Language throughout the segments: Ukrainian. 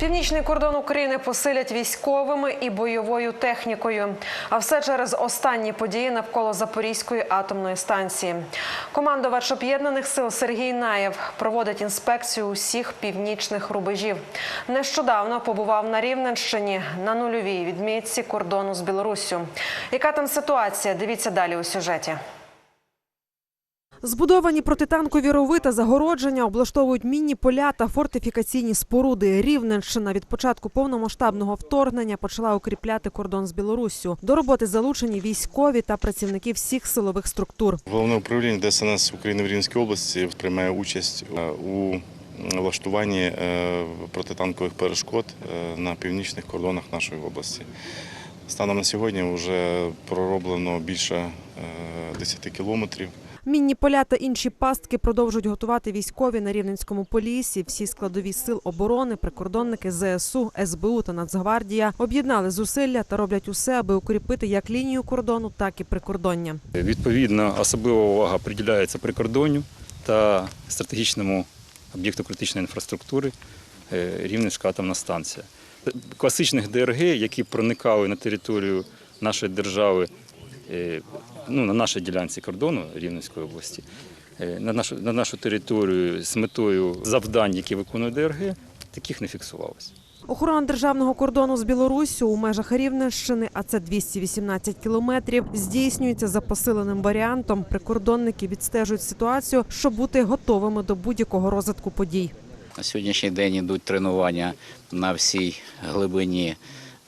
Північний кордон України посилять військовими і бойовою технікою. А все через останні події навколо Запорізької атомної станції. Командувач об'єднаних сил Сергій Наєв проводить інспекцію усіх північних рубежів. Нещодавно побував на Рівненщині на нульовій відмітці кордону з Білоруссю. Яка там ситуація? Дивіться далі у сюжеті. Збудовані протитанкові рови та загородження облаштовують мінні поля та фортифікаційні споруди. Рівненщина від початку повномасштабного вторгнення почала укріпляти кордон з Білоруссю. До роботи залучені військові та працівники всіх силових структур. Головне управління ДСНС України в Рівненській області приймає участь е, у влаштуванні е, протитанкових перешкод е, на північних кордонах нашої області. Станом на сьогодні вже пророблено більше е, 10 кілометрів. Мінні поля та інші пастки продовжують готувати військові на Рівненському полісі. Всі складові сил оборони, прикордонники ЗСУ, СБУ та Нацгвардія об'єднали зусилля та роблять усе, аби укріпити як лінію кордону, так і прикордоння. Відповідно, особлива увага приділяється прикордонню та стратегічному об'єкту критичної інфраструктури е, Рівненська атомна станція. Класичних ДРГ, які проникали на територію нашої держави, е, ну, на нашій ділянці кордону Рівненської області, е, на нашу, на нашу територію з метою завдань, які виконує ДРГ, таких не фіксувалося. Охорона державного кордону з Білоруссю у межах Рівненщини, а це 218 кілометрів, здійснюється за посиленим варіантом. Прикордонники відстежують ситуацію, щоб бути готовими до будь-якого розвитку подій. На сьогоднішній день йдуть тренування на всій глибині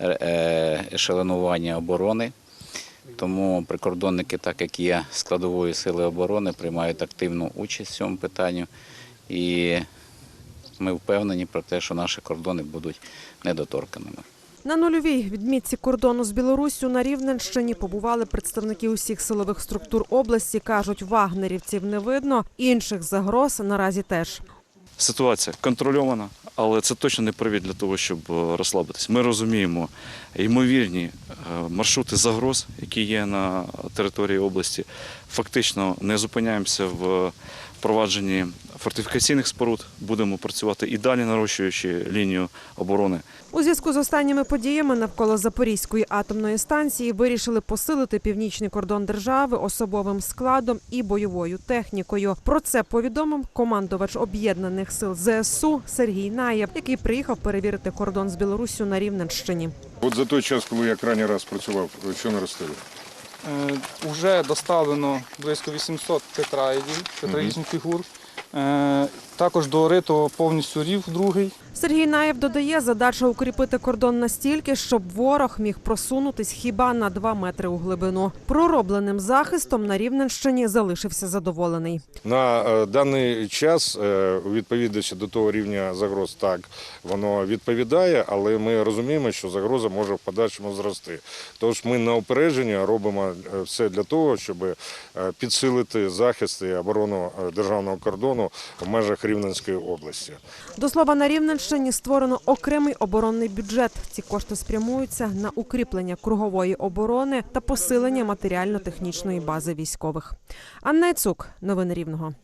е, ешелонування оборони. Тому прикордонники, так як є складовою сили оборони, приймають активну участь в цьому питанні. І ми впевнені про те, що наші кордони будуть недоторканими. На нульовій відмітці кордону з Білоруссю на Рівненщині побували представники усіх силових структур області. кажуть, вагнерівців не видно, інших загроз наразі теж. Ситуація контрольована, але це точно не привід для того, щоб е, розслабитись. Ми розуміємо ймовірні е, маршрути загроз, які є на території області. Фактично не зупиняємося в впровадженні фортифікаційних споруд. Будемо працювати і далі, нарощуючи лінію оборони. У зв'язку з останніми подіями навколо Запорізької атомної станції вирішили посилити північний кордон держави особовим складом і бойовою технікою. Про це повідомив командувач об'єднаних сил ЗСУ Сергій Наєв, який приїхав перевірити кордон з Білоруссю на Рівненщині. От за той час, коли я крайній раз працював, що наростили? Е, Уже доставлено близько 800 тетраїдів, тетраїдних фігур. Також дорито повністю рів другий. Сергій Наєв додає, задача укріпити кордон настільки, щоб ворог міг просунутись хіба на 2 метри у глибину. Проробленим захистом на Рівненщині залишився задоволений. На е, даний час, е, у до того рівня загроз, так воно відповідає, але ми розуміємо, що загроза може в подальшому зрости. Тож ми на опередження робимо е, все для того, щоб підсилити захист і оборону державного кордону в межах Рівненської області. До слова, на Рівненщині створено окремий оборонний бюджет. Ці кошти спрямуються на укріплення кругової оборони та посилення матеріально-технічної бази військових. Анна Яцук, новини Рівного.